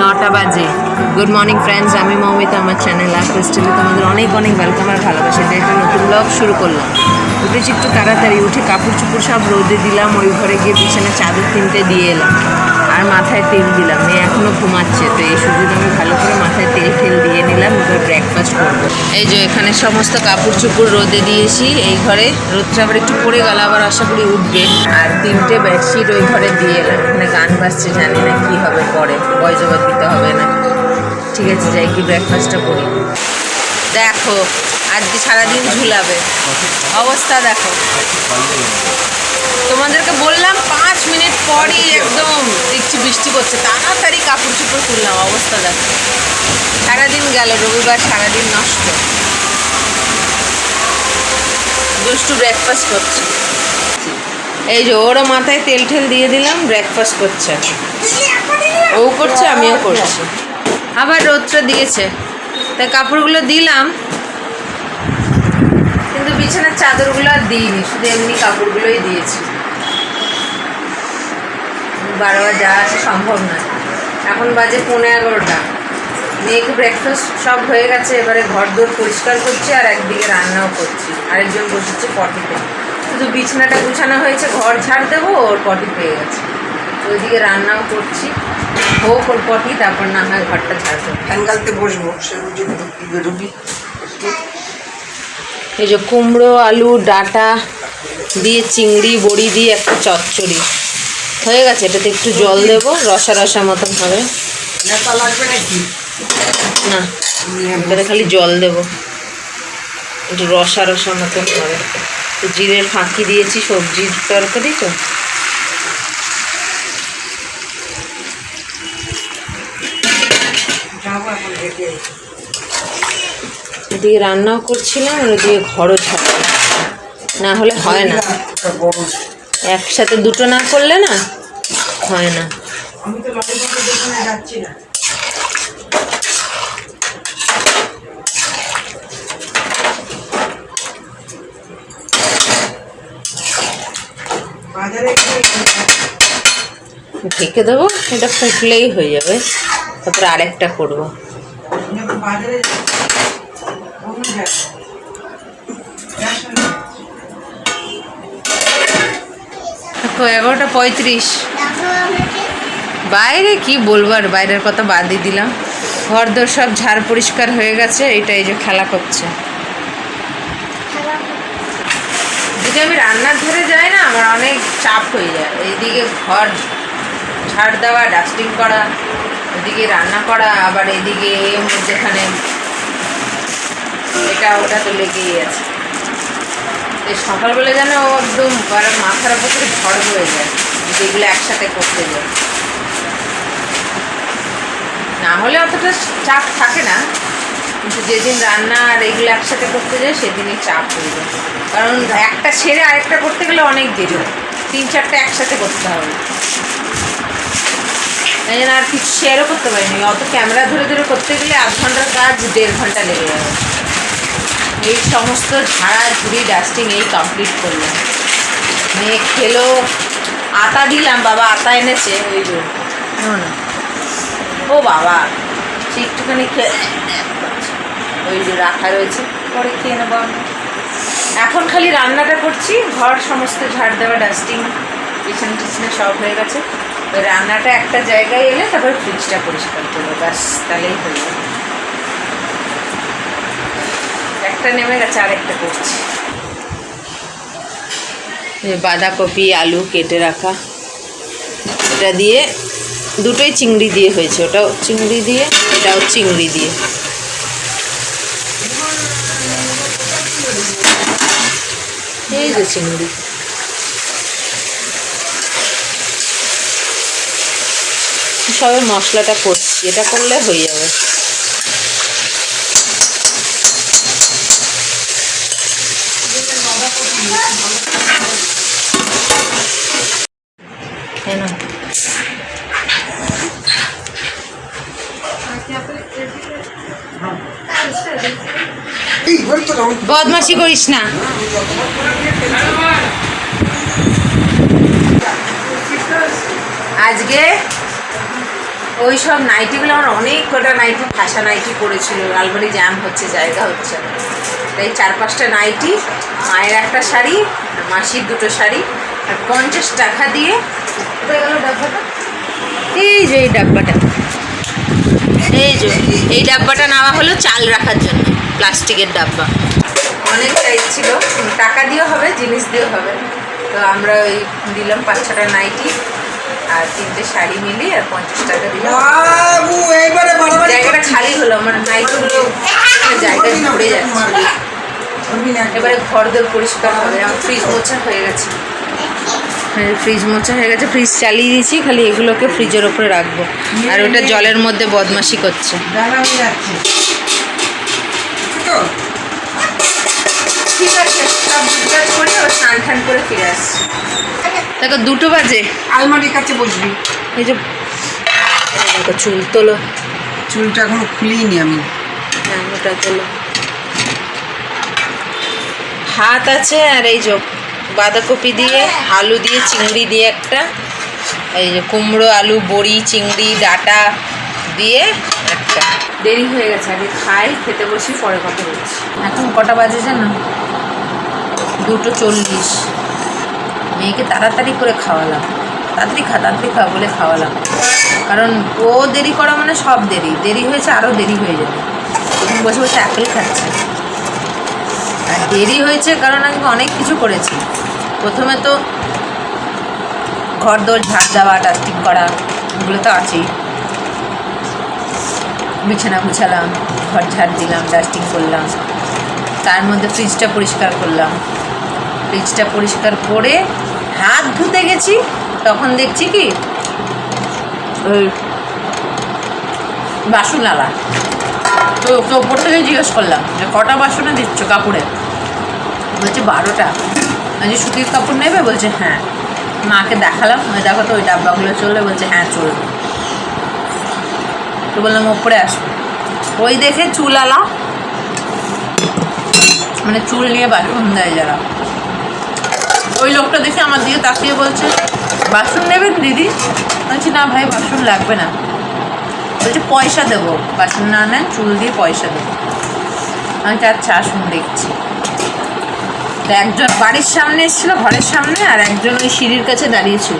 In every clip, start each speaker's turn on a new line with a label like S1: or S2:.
S1: নটা বাজে। Good morning friends আমি মৌমিতা, আমার চ্যানেল আর ক্রিস্টালে তোমাদের অনেক অনেক ওয়েলকাম আর ভালোবাসা। দিয়ে একটা নতুন ব্লগ শুরু করলাম। উঠেছি একটু তাড়াতাড়ি উঠে কাপড় চুপড় সব রোদে দিলাম, ওই ঘরে গিয়ে বিছানা চাদর তিনটে দিয়ে এলাম। আর মাথায় তেল দিলাম। মেয়ে এখনও ঘুমাচ্ছে, তো এই সুযোগ আমি ভালো করে মাথায় তেল ঠেল দিয়ে নিলাম, এবার ব্রেকফাস্ট করব। এই যে এখানে সমস্ত কাপড় চুপড় রোদে দিয়েছি। এই ঘরে রোদটা আবার একটু পড়ে গেল, আবার আশা করি উঠবে। আর তিনটে বেডশিট ওই ঘরে দিয়ে এলাম। এখানে গান বাজছে, জানি না কী হবে পরে। বয়জবাদ দিতে হবে না ঠিক আছে, যাই কি ব্রেকফাস্টটা করি। দেখো, আজকে সারাদিন ঝুলাবে। অবস্থা দেখো। তোমাদেরকে বললাম, পাঁচ মিনিট পরই একদম দেখছি বৃষ্টি করছে তাড়াতাড়ি কাপড় চোপড় তুললাম, অবস্থা দেখো। সারাদিন গেল, রবিবার সারাদিন নষ্ট। দুষ্টু ব্রেকফাস্ট করছে। এই যে, ওরও মাথায় তেল ঠেল দিয়ে দিলাম ব্রেকফাস্ট করছে। ও করছে, আমিও করছি। আবার রোদটা দিয়েছে। তাই কাপড়গুলো দিলাম। কিন্তু বিছানার চাদরগুলো আর দিইনি, শুধু এমনি কাপড়গুলোই দিয়েছি। বারবার যাওয়া আসা সম্ভব নয়। এখন বাজে পনেরো এগারোটা। মেয়েকে ব্রেকফাস্ট সব হয়ে গেছে, এবারে ঘর দোর পরিষ্কার করছি আর একদিকে রান্নাও করছি। আরেকজন বসেছে পটিতে শুধু বিছানাটা গুছানো হয়েছে, ঘর ঝাড় দেবো, ওর পটি পেয়ে গেছে। ওইদিকে রান্নাও করছি। হোক ওর পটি তারপর না হয় ঘরটা ঝাড় দেবো
S2: বসবো সে
S1: এই যে কুমড়ো আলু ডাটা দিয়ে চিংড়ি বড়ি দিয়ে একটা চচ্চড়ি। হয়ে গেছে এটাতে একটু জল দেব রসা রসা মতন হবে। না এটাতে খালি জল দেব। একটু রসা রসা মতন হবে। জিরের ফাঁকি দিয়েছি সবজির তরকারি তো
S2: যাব এখন রেখে
S1: এদিকে রান্নাও করছিলাম আর ওদিকে ঘরও ছাড়ছি। না হলে হয় না। একসাথে দুটো না করলে না হয় না। ঢেকে দেবো, এটা ফুটলেই হয়ে যাবে। তারপরে আরেকটা করব।
S2: বাজারে যাচ্ছি, অন্য জায়গায়। যাস না?
S1: দেখো, এগারোটা পঁয়ত্রিশ। বাইরে কি বলব আর বাইরের কথা বাদই দিলাম। ঘর দোর সব ঝাড় পরিষ্কার হয়ে গেছে, এটা এই যে খেলা করছে। যদি আমি রান্নার ধরে যাই না, আমার অনেক চাপ হয়ে যায়। এইদিকে ঘর ঝাড় দেওয়া ডাস্টিং করা, এদিকে রান্না করা, আবার এদিকে মধ্যেখানে এটা ওটা তো লেগেই আছে। এই সকালবেলা যেন একদম মাথার উপর থেকে ঝড় হয়ে যায়, যেগুলো একসাথে করতে যায়। না হলে অতটা চাপ থাকে না, কিন্তু যেদিন রান্না আর এগুলো একসাথে করতে যায়, সেদিনই চাপ হয়ে যায়। কারণ একটা ছেড়ে আরেকটা করতে গেলে অনেক দেরি হয়। তিন চারটে একসাথে করতে হবে। তাই জন্য আর কিছু শেয়ারও করতে পারিনি। অত ক্যামেরা ধরে ধরে করতে গেলে আধ ঘণ্টার কাজ দেড় ঘণ্টা লেগে যাবে। এই সমস্ত ঝাড়া ঝুড়ি ডাস্টিং এই কমপ্লিট করলাম। মেয়ে খেলো আটা দিলাম বাবা আটা এনেছে ওই যে। ও বাবা সে একটুখানি খেয়ে ওই যে রাখা রয়েছে পরে খেয়ে নেব আমরা। এখন খালি রান্নাটা করছি ঘর সমস্ত ঝাড় দেওয়া ডাস্টিং কিচেন টিচেনে সব হয়ে গেছে। ওই রান্নাটা একটা জায়গায় এলে তারপর ফ্রিজটা পরিষ্কার করব ব্যাস তাহলেই হয়ে যাবে। একটা নেমে গেছে, আরেকটা করছি। বাঁধাকপি, আলু কেটে রাখা। এটা দিয়ে দুটোই চিংড়ি দিয়ে হয়েছে। ওটাও চিংড়ি দিয়ে, এটাও চিংড়ি দিয়ে। এই যে চিংড়ি। সবে মশলাটা করছি। এটা করলে হয়ে যাবে কেন
S2: এই ঘরে তো রং
S1: বদমাসি করিস না। আজকে ওই সব নাইটিগুলো আমার অনেক কটা নাইটি ভাষা নাইটি পড়েছিল আলমারি জ্যাম হচ্ছে, জায়গা হচ্ছে তাই চার পাঁচটা নাইটি, মায়ের একটা শাড়ি, আর মাসির দুটো শাড়ি, আর পঞ্চাশ টাকা দিয়ে কোথায় গেল ডাব্বাটা এই যে এই ডাব্বাটা। এই যে এই ডাব্বাটা নেওয়া হলো চাল রাখার জন্য প্লাস্টিকের ডাব্বা। অনেক সাইজ ছিল টাকা দিয়েও হবে জিনিস দিয়েও হবে। তো আমরা ওই দিলাম পাঁচ ছটা নাইটি আর তিনটে শাড়ি মিলি আর পঞ্চাশ টাকা দিলাম। জায়গাটা খালি হলো আমার নাইটগুলো জায়গায় ভরে যাচ্ছে। এবারে ঘর দর পরিষ্কার হবে আমার ফ্রিজ মোছা হয়ে গেছে। ফ্রিজ মোছা হয়ে গেছে ফ্রিজ চালিয়ে দিয়েছি খালি এগুলোকে ফ্রিজের ওপরে রাখব। আর ওটা জলের মধ্যে বদমাশি করছে। ঠিক আছে করি স্নান করে ফিরে আসছি। দেখো দুটো বাজে।
S2: আলমারির কাছে বসবি।
S1: এই যে দেখো চুল তোলো।
S2: চুলটা এখনও খুলিনি আমি।
S1: হ্যাঁ ওটা তোলো। ভাত আছে আর এই যে বাঁধাকপি দিয়ে আলু দিয়ে চিংড়ি দিয়ে একটা এই যে কুমড়ো আলু বড়ি চিংড়ি ডাটা দিয়ে একটা। দেরি হয়ে গেছে আগে খাই খেতে বসি পরে কথা বলছি। এখন কটা বাজে জানো? দুটো চল্লিশ। মেয়েকে তাড়াতাড়ি করে খাওয়ালাম। তাড়াতাড়ি খা তাড়াতাড়ি খা বলে খাওয়ালাম। কারণ ও দেরি করা মানে সব দেরি। দেরি হয়েছে আরও দেরি হয়ে যাবে। এখন বসে বসে একই খাচ্ছে। আর দেরি হয়েছে কারণ আমি অনেক কিছু করেছি। প্রথমে তো ঘর দোর ঝাড় দেওয়া ডাস্টিং করা, এগুলো তো আছেই। বিছানা গুছালাম, ঘর ঝাড় দিলাম ডাস্টিং করলাম। তার মধ্যে ফ্রিজটা পরিষ্কার করলাম। ফ্রিজটা পরিষ্কার করে হাত ধুতে গেছি, তখন দেখছি কি, ওই বাসন লাগা তো ওকে ওপর থেকে জিজ্ঞেস করলাম যে, কটা বাসনে দিচ্ছ কাপড়ে? বলছে, বারোটা। বলছি সুতির কাপড় নেবে? বলছে হ্যাঁ। মাকে দেখালাম দেখো তো, ওই ডাব্বাগুলো চলবে। বলছে হ্যাঁ চলবে। তো বললাম, ওপরে আসো। ওই দেখে চুল আলা মানে চুল নিয়ে বাসন দেয় যারা। ওই লোকটা দেখে আমার দিকে তাকিয়ে বলছে বাসন নেবেন দিদি? বলছি, না ভাই বাসন লাগবে না। বলছে, পয়সা দেবো। বাসন না নেন, চুল দিয়ে পয়সা দেবো। আমি তো আচ্ছা আসুন দেখছি। তো একজন বাড়ির সামনে এসেছিল, ঘরের সামনে, আর একজন ওই সিঁড়ির কাছে দাঁড়িয়েছিল।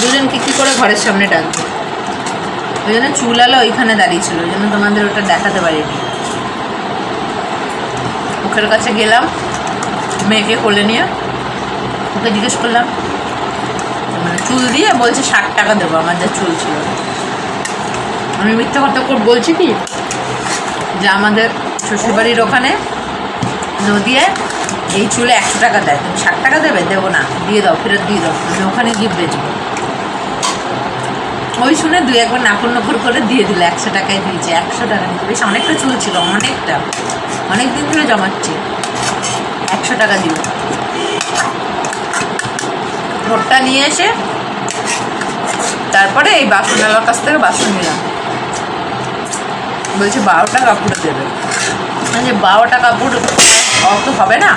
S1: দুজনকে কী করে ঘরের সামনে ডাকবে? ওই জন্য চুলালা ওইখানে দাঁড়িয়েছিল, ওই জন্য তোমাদের ওটা দেখাতে পারিনি। মুখের কাছে গেলাম, মেয়েকে কোলে নিয়ে, ওকে জিজ্ঞেস করলাম মানে চুল দিয়ে বলছে ষাট টাকা দেবো, আমার যা চুল ছিল। আমি মিথ্যা কথা বলছি কি? যে আমাদের শ্বশুরবাড়ির ওখানে নদিয়ায় এই চুলে একশো টাকা দেয়। তুমি ষাট টাকা দেবে? দেবো না। দিয়ে দাও, ফেরত দিয়ে দাও। তুমি ওখানে গিয়ে বেচবো। ওই শুনে দুই একবার নাকুর নকুর করে দিয়ে দিল একশো টাকায় দিয়েছে, একশো টাকা নিতে বেশ, অনেকটা চুল ছিল, অনেকটা। অনেক দিন ধরে জমাচ্ছি। একশো টাকা দিল। ভোটটা নিয়ে এসে তারপরে এই বাসনওয়ালার কাছ থেকে বাসন নিলাম। বলছে বারোটা কাপড় দেবে। মানে বারোটা কাপড় অত হবে না।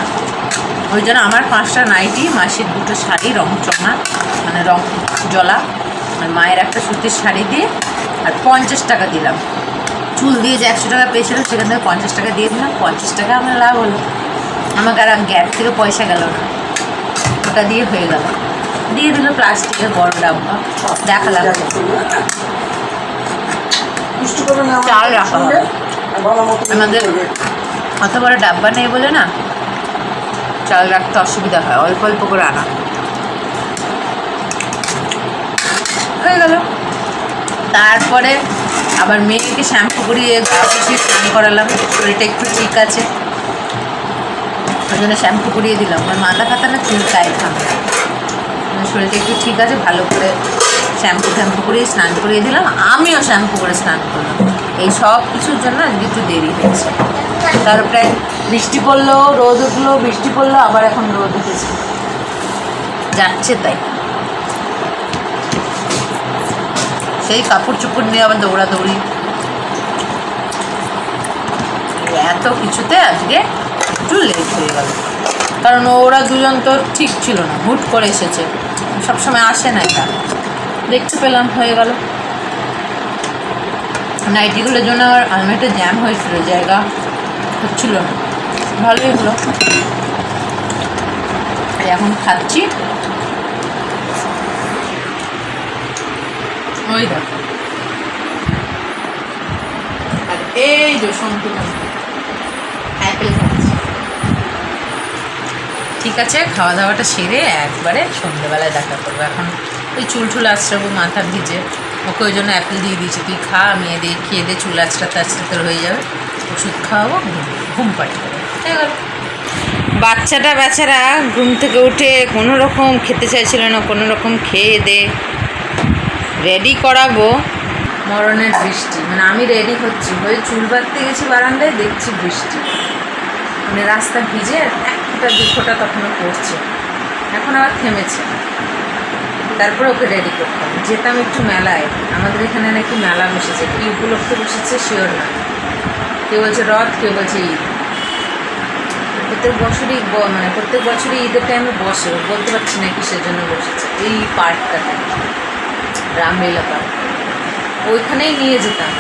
S1: ওই জন্য আমার পাঁচটা নাইটি মাসির দুটো শাড়ি রং চমা মানে রং জলা আর মায়ের একটা সুতির শাড়ি দিয়ে আর পঞ্চাশ টাকা দিলাম। চুল দিয়ে যে একশো টাকা পেয়েছিল সেখান থেকে পঞ্চাশ টাকা দিয়ে দিলাম। পঞ্চাশ টাকা আমার লাভ হলো। আমাকে আর গ্যাপ থেকে পয়সা গেল না। ওটা দিয়ে হয়ে গেল। দিয়ে দিল প্লাস্টিকের বড় ডাব্বা। দেখালাম। চাল রাখা আমাদের অত বড় ডাব্বা নেই বলে না? চাল রাখতে অসুবিধা হয়, অল্প অল্প করে আনা। হয়ে গেল। তারপরে আবার মেয়েকে শ্যাম্পু করিয়ে গা পুষিয়ে স্নান করালাম, শরীরটা একটু ঠিক আছে। ওই জন্য শ্যাম্পু করিয়ে দিলাম, আমার মাথা খাতা না চুলকায় ঠান্ডা আমার শরীরটা একটু ঠিক আছে, ভালো করে শ্যাম্পু ট্যাম্পু করিয়ে স্নান করিয়ে দিলাম, আমিও শ্যাম্পু করে স্নান করলাম। এই সব কিছুর জন্য আজকে একটু দেরি হয়েছে। তারপরে বৃষ্টি পড়ল, রোদ উঠল, বৃষ্টি পড়ল, আবার এখন রোদ উঠেছে। যাচ্ছে তাই। সেই কাপড় চোপড় নিয়ে আবার দৌড়াদৌড়ি। এত কিছুতে আজকে একটু লেট হয়ে গেল। কারণ ওরা দুজন তো ঠিক ছিল না, হুট করে এসেছে। সবসময় আসে না এটা দেখতে পেলাম, হয়ে গেল। নাইটিগুলোর জন্য আমার আলমারিটা জ্যাম হয়েছিল, জায়গা। হচ্ছিল। না ভালোই হলো। এখন খাচ্ছি। ওই দেখো। আর এই যে অ্যাপেল ঠিক আছে খাওয়া দাওয়াটা সেরে একবারে সন্ধ্যেবেলায় দেখা করব। এখন ওই চুল টুল আঁচড়াবো মাথা ভিজে। ওকে ওই জন্য অ্যাপেল দিয়ে দিয়েছি। তুই খা, আমি এদের খেয়ে দিয়ে চুল আঁচড়াতে আঁচড়াতে হয়ে যাবে। ওষুধ খাওয়াবো ঘুম দেবো। হয়ে গেল। বাচ্চাটা বেচারা ঘুম থেকে উঠে কোনো রকম খেতে চাইছিল না কোনো রকম খেয়ে দে। রেডি করাবো। মরণের বৃষ্টি। মানে আমি রেডি হচ্ছি। হয়ে চুল বাঁধতে গেছি বারান্দায় দেখছি বৃষ্টি। মানে রাস্তা ভিজে এক ফোঁটা দু ফোঁটা তখনও পড়ছে। এখন আবার থেমেছে। তারপরে ওকে রেডি করতাম যেতাম একটু মেলায়। আমাদের এখানে নাকি মেলা বসেছে। কী উপলক্ষে বসেছে? শিওর না। কেউ বলছে রথ, কেউ বলছে ঈদ। প্রত্যেক বছরই মানে প্রত্যেক বছরই ঈদের টাইমে বসে, বলতে পারছি না কিসের জন্য বসেছে, এই পার্কটাতে রামলীলা পার্ক ওইখানেই নিয়ে যেতাম।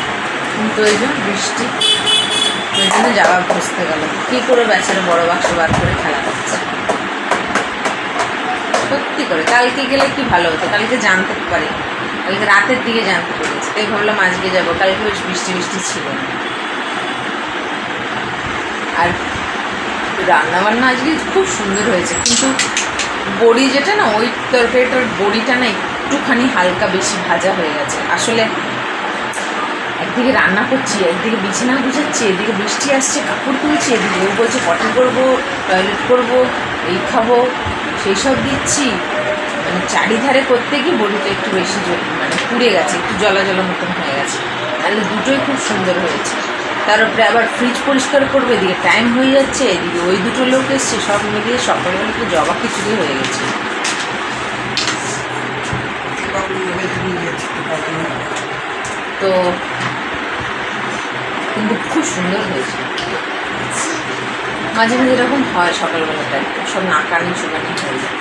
S1: কিন্তু ওই জন্য বৃষ্টি, ওই জন্য যাওয়া বসতে গেল কী করে বেচারা বড় বাক্স বার করে খেলা করছে? সত্যি করে, কালকে গেলে কি ভালো হতো? কালকে জানতে পারি কালকে রাতের দিকে জানতে পেরেছি। তাই ভাবলাম আজকে যাব। কালকে বেশ বৃষ্টি বৃষ্টি ছিল। না আর রান্নাবান্না আজকে খুব সুন্দর হয়েছে, কিন্তু বড়ি যেটা না, ওই তরকারিটার বড়িটা না একটুখানি হালকা বেশি ভাজা হয়ে গেছে। আসলে একদিকে রান্না করছি, একদিকে বিছানা গুছাচ্ছি, এদিকে বৃষ্টি আসছে, কাপড় তুলছি, এদিকে ও বলছে পটি করব, টয়লেট করব, এই খাব, সেই সব দিচ্ছি। মানে চারিধারে করতে গিয়ে বড়িটা একটু বেশি মানে পুড়ে গেছে, একটু জলা জলা মতন হয়ে গেছে। তাহলে দুটোই খুব সুন্দর হয়েছে। তার উপরে আবার ফ্রিজ পরিষ্কার করবে, এদিকে টাইম হয়ে যাচ্ছে, এদিকে ওই দুটো লোক এসছে, সব মিলিয়ে সকালবেলা একটু জবা খিচুড়ি হয়ে গেছে। তো কিন্তু খুব সুন্দর হয়েছে। মাঝে মাঝে এরকম হয় সকালবেলাটায় সব নাকানি চুকানি হয়ে যায়।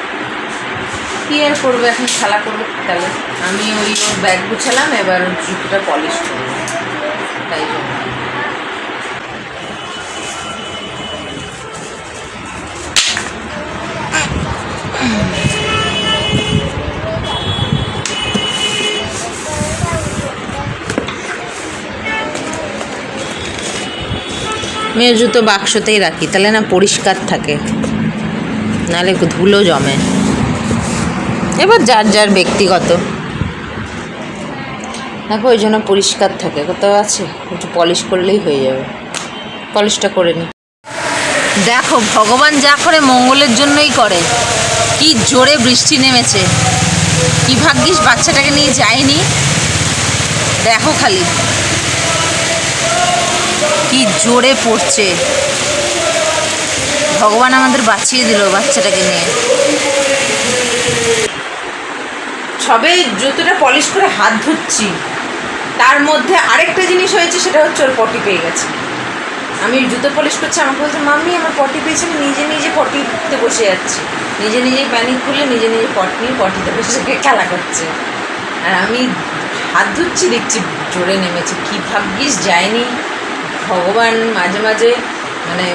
S1: কী আর করব, এখন খেলা করব তাহলে আমি ওই ব্যাগ গুছালাম, এবার জুতোটা পলিশ করব। তাই জন্য। মেয়ের জুতো বাক্সতেই রাখি, তাহলে না পরিষ্কার থাকে। নাহলে ধুলো জমে। এবার যার যার ব্যক্তিগত। দেখো, ওই জন্য পরিষ্কার থাকে কোথাও আছে? একটু পলিশ করলেই হয়ে যাবে। পলিশটা করে নি। দেখো, ভগবান যা করে মঙ্গলের জন্যই করে। কি জোরে বৃষ্টি নেমেছে? কি ভাগ্যিস বাচ্চাটাকে নিয়ে যায়নি? দেখো খালি। কি জোরে পড়ছে। ভগবান আমাদের বাঁচিয়ে দিল বাচ্চাটাকে নিয়ে। সবে জুতোটা পলিশ করে হাত ধুচ্ছি। তার মধ্যে আরেকটা জিনিস হয়েছে, সেটা হচ্ছে ওর পটি পেয়ে গেছে। আমি জুতো পলিশ করছি, আমাকে বলছে, মাম্মি, আমার পটি পেয়েছে, আমি নিজে নিজে পটিতে বসে যাচ্ছি। নিজে নিজেই প্যানিক খুলে নিজে নিজে পট নিয়ে পটিতে বসে খেলা করছে। আর আমি হাত ধুচ্ছি, দেখছি জোরে নেমেছে। কী ভাগ্যিস, যায়নি। ভগবান মাঝে মাঝে মানে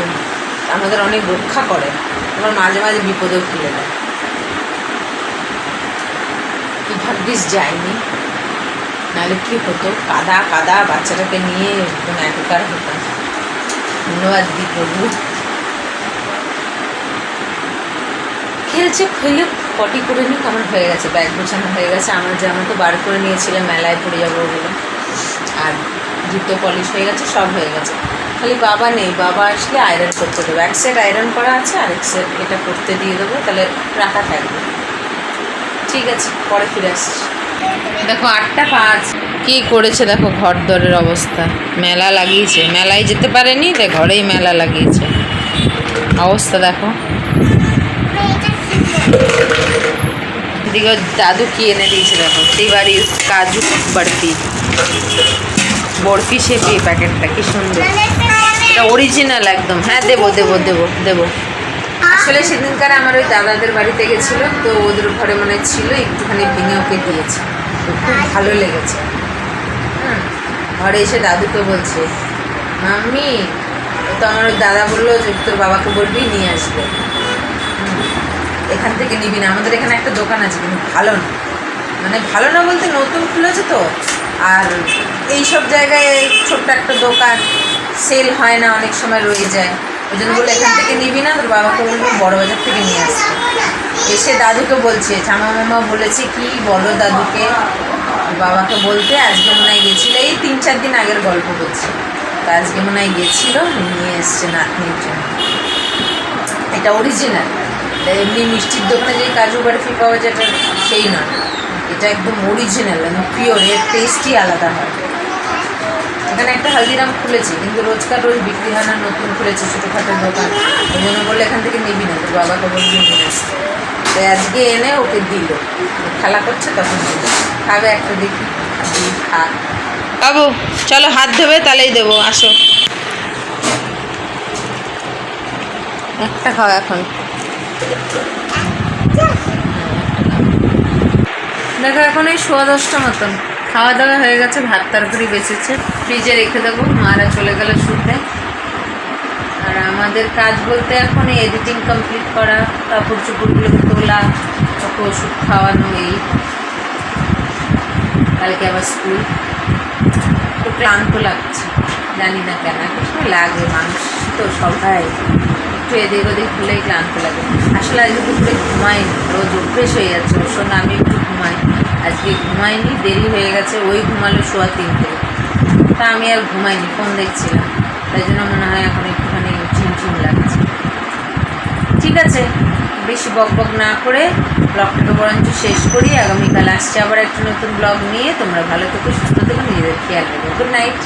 S1: আমাদের অনেক রক্ষা করে। আবার মাঝে মাঝে বিপদেও ফেলে দেয়। কী ভাগ্যিস, যায়নি। নাহলে কী হতো? কাদা কাদা বাচ্চাটাকে নিয়ে একদম একাকার হতাম। ধন্যবাদ দি প্রভু। খেলছে, খেলে পটি করে নিক, আমার হয়ে গেছে ব্যাগ গোছানো হয়ে গেছে। আমার জামা তো বার করে নিয়েছিলাম, মেলায় পড়ে যাব বলে। আর জুতো পলিশ হয়ে গেছে, সব হয়ে গেছে। খালি বাবা নেই, বাবা আসলে আয়রন করতে দেবো। এক সেট আয়রন করা আছে আর এক সেট এটা করতে দিয়ে দেবো, তাহলে রাখা থাকবে। ঠিক আছে, পরে ফিরে আসছি। দেখো আটটা পাঁচ। কি করেছে দেখো ঘর দরের অবস্থা। মেলা লাগিয়েছে। মেলায় যেতে পারেনি রে ঘরেই মেলা লাগিয়েছে। অবস্থা দেখো। এদিকে দাদু কি এনে দিয়েছে দেখো? তিবাড়ির কাজু বরফি। বরফি শেপি প্যাকেটটা, কি সুন্দর। এটা অরিজিনাল একদম। হ্যাঁ দেবো দেবো দেবো দেবো। আসলে সেদিনকার আমার ওই দাদাদের বাড়িতে গেছিল তো ওদের ঘরে মনে হয় ছিল একটুখানি ভেঙে ওকে দিয়েছে। খুব ভালো লেগেছে। হুম ঘরে এসে দাদুকে বলছে মাম্মি তো আমার ওই দাদা বলল যে তোর বাবাকে বলবি নিয়ে আসবে। এখান থেকে নিবি না। আমাদের এখানে একটা দোকান আছে কিন্তু ভালো না। মানে ভালো না বলতে নতুন খুলেছে তো। আর এই সব জায়গায় ছোট্ট একটা দোকান সেল হয় না অনেক সময় রয়ে যায়। ওই জন্য বলে এখান থেকে নিবি না, তোর বাবাকে বলব বড় বাজার থেকে নিয়ে আসবে। এসে দাদুকে বলছে ছামা মামা বলেছে, কি বলো দাদুকে? বাবাকে বলতে, আজকে মনে হয় গেছিল, এই তিন চার দিন আগের গল্প করছে তা আজকে মনে হয় গেছিল, নিয়ে এসছে নাতনির জন্য। এটা অরিজিনাল এমনি মিষ্টির দোকানে যে কাজু বরফি পাওয়া যায় সেই নয়। এটা একদম অরিজিনাল একদম পিওর এর টেস্টই আলাদা হয়। এখানে একটা হালদিরাম খুলেছি কিন্তু রোজকার রোজ বিক্রি হয় না নতুন খুলেছি ছোটোখাটো দোকান। ওই জন্য বললে এখান থেকে নিবি না তোর বাবাকে বলবি নিয়ে আসতে তো আজকে এনে ওকে দিল। খেলা করছে তখন খাবে একটা দেখি খা। বাবু চলো হাত ধোবে তাহলেই দেবো আসো। একটা খাও এখন। দেখো এখন এই সোয়া দশটা মতন। খাওয়া দাওয়া হয়ে গেছে, ভাত তরকারি বেঁচেছে। ফ্রিজে রেখে দেবো, মারা চলে গেলে শুতে। আর আমাদের কাজ বলতে এখন এডিটিং কমপ্লিট করা, কাপড় চোপড়গুলোকে তোলা ওকে ওষুধ খাওয়ানো, এই। কালকে আবার স্কুল তো ক্লান্ত লাগছে, জানি না কেন সময় লাগে, মানুষ তো সবাই। একটু এদিক ওদিক খুলেই ক্লান্ত লাগে। আসলে আজকে দুপুরে ঘুমাইনি রোজ অভ্যেস হয়ে যাচ্ছে ওর সঙ্গে আমি একটু ঘুমাই। আজকে ঘুমাইনি, দেরি হয়ে গেছে, ওই ঘুমালো শোয়া তিনটে। তা আমি আর ঘুমাইনি, ফোন দেখছিলাম। তাই জন্য মনে হয় এখন একটুখানি ঝিমঝিম লাগছে। ঠিক আছে, বেশি বক বক না করে ব্লগটাকে বরঞ্চ শেষ করি। আগামীকাল আসছে আবার একটা নতুন ব্লগ নিয়ে। তোমরা ভালো থেকো, সুস্থ থেকো, নিজেদের খেয়াল রাখো। Good night.